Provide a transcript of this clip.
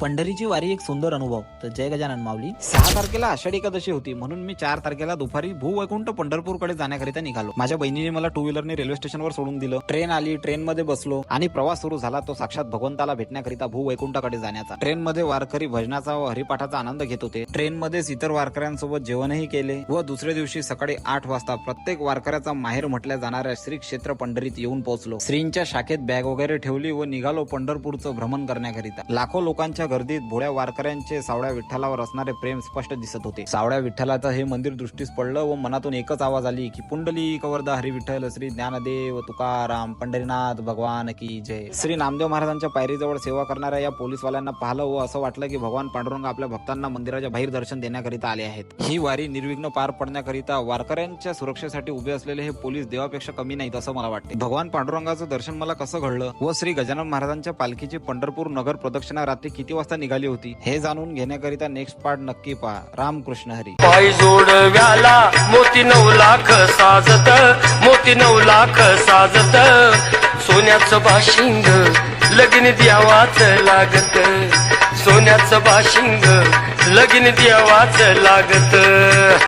पंढरीची वारी एक सुंदर अनुभव. तर जय गजानन माऊली. सहा तारखेला आषाढी एकादशी होती. म्हणून मी चार तारखेला दुपारी भूवैकुंठ पंढरपूरकडे जाण्याकरिता निघालो. माझ्या बहिणीने मला टू व्हीलरने रेल्वे स्टेशनवर सोडून दिलं. ट्रेन आली ट्रेन मध्ये बसलो आणि प्रवास सुरू झाला तो साक्षात भगवंताला भेटण्याकरिता भूवैकुंठाकडे जाण्याचा. ट्रेन मध्ये वारकरी भजनाचा व हरिपाठाचा आनंद घेत होते. ट्रेन मध्येच इतर वारकऱ्यांसोबत जेवणही केले व दुसऱ्या दिवशी सकाळी आठ वाजता प्रत्येक वारकऱ्याचा माहेर म्हटल्या जाणाऱ्या श्री क्षेत्र पंढरीत येऊन पोहोचलो. श्रींच्या शाखेत बॅग वगैरे ठेवली व निघालो पंढरपूरचं भ्रमण करण्याकरिता. लाखो लोकांच्या गर्दीत भोळ्या वारकऱ्यांचे सावळ्या विठ्ठलावर असणारे प्रेम स्पष्ट दिसत होते. सावळ्या विठ्ठलाचं हे मंदिर दृष्टीस पडलं व मनातून एकच आवाज आली की पुंडली कवर्दा हरी विठ्ठल श्री ज्ञानदेव तुकाराम पंढरीनाथ भगवान की जय. श्री नामदेव महाराजांच्या पायरीजवळ सेवा करणाऱ्या या पोलीसवाल्यांना पाहिलं व असं वाटलं की भगवान पांडुरंग आपल्या भक्तांना मंदिराच्या बाहेर दर्शन देण्याकरिता आले आहेत. ही वारी निर्विघ्न पार पडण्याकरिता वारकऱ्यांच्या सुरक्षेसाठी उभे असलेले हे पोलीस देवापेक्षा कमी नाहीत असं मला वाटते. भगवान पांडुरंगाचं दर्शन मला कसं घडलं व श्री गजानन महाराजांच्या पालखीची पंढरपूर नगर प्रदक्षिणा रात्री किती वाजता निघाली होती. हे जाणून घेण्याकरिता नेक्स्ट पार्ट नक्की पहा. रामकृष्ण हरी. पाय जोडव्याला मोती नऊ लाख साजत मोती नऊ लाख साजत. सोन्याचं बाशिंग लग्न द्यावाच लागत. सोन्याचं बाशिंग लग्न द्यावाच लागत.